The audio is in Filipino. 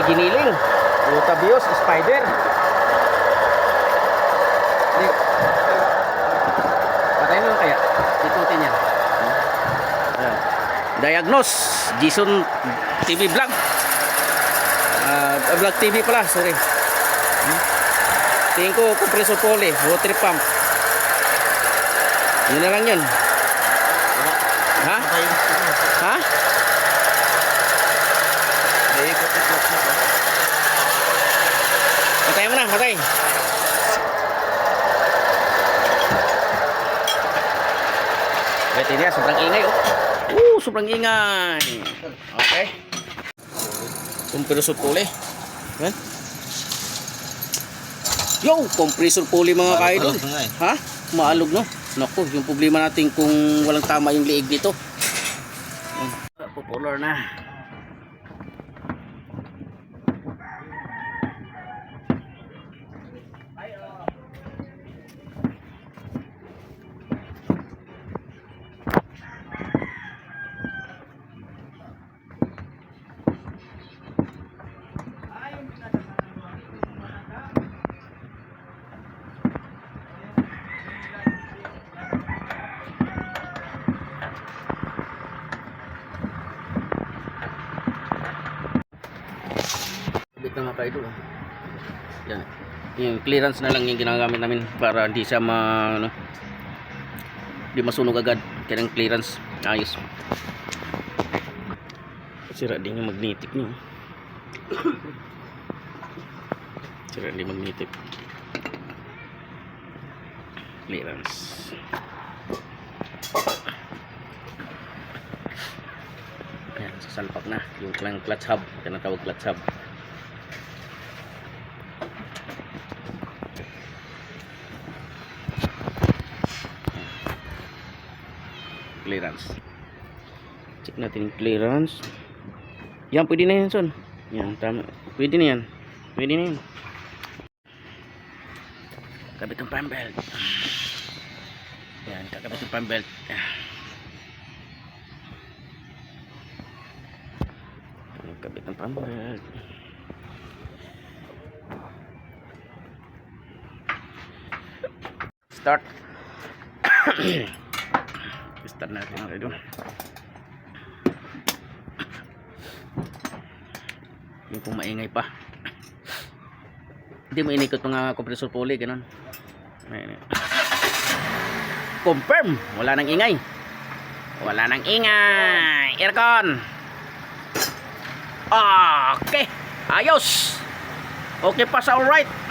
may giniling. Utabios, spider. Di. Patayin mo lang kaya. Ikutin yan. Ayan. Diagnose. Jason TV Vlog. Ah, vlog TV pala, sorry. Tingin ko compressor pole, water pump. Yun na lang yun. Ha? Ha? Patay. Pwede niya, sobrang ingay oh. Uh, sobrang ingay. Okay. Compressor pole. Yan. Yo, compressor pole mga kaidol. Eh. Ha? Maalog no? Naku, yung problema natin kung walang tama yung liig dito. Yan. Popular na. Bit na mga kaidol. oh. Yan. Yung clearance na lang yung ginagamit namin para hindi siya ma ano, hindi masunog agad. Kaya clearance ayos. Sira din yung magnetic niya. Sira din magnetic. Clearance. Ayan, sasalpak na. Yung clutch hub. Tinatawag clutch hub. Clearance. Check natin yung clearance. Yan pwede na yan son. Yan tama. Pwede na yan. Pwede na yan kabit ang pan belt. Yan kakabit yung pan belt. Kabit ang pan belt. Start start natin mga idol yung kung maingay pa. Hindi mo inikot mga compressor pulley ganun. Confirm! Wala nang ingay. Wala nang ingay! Aircon! Okay! Ayos! Okay pa sa alright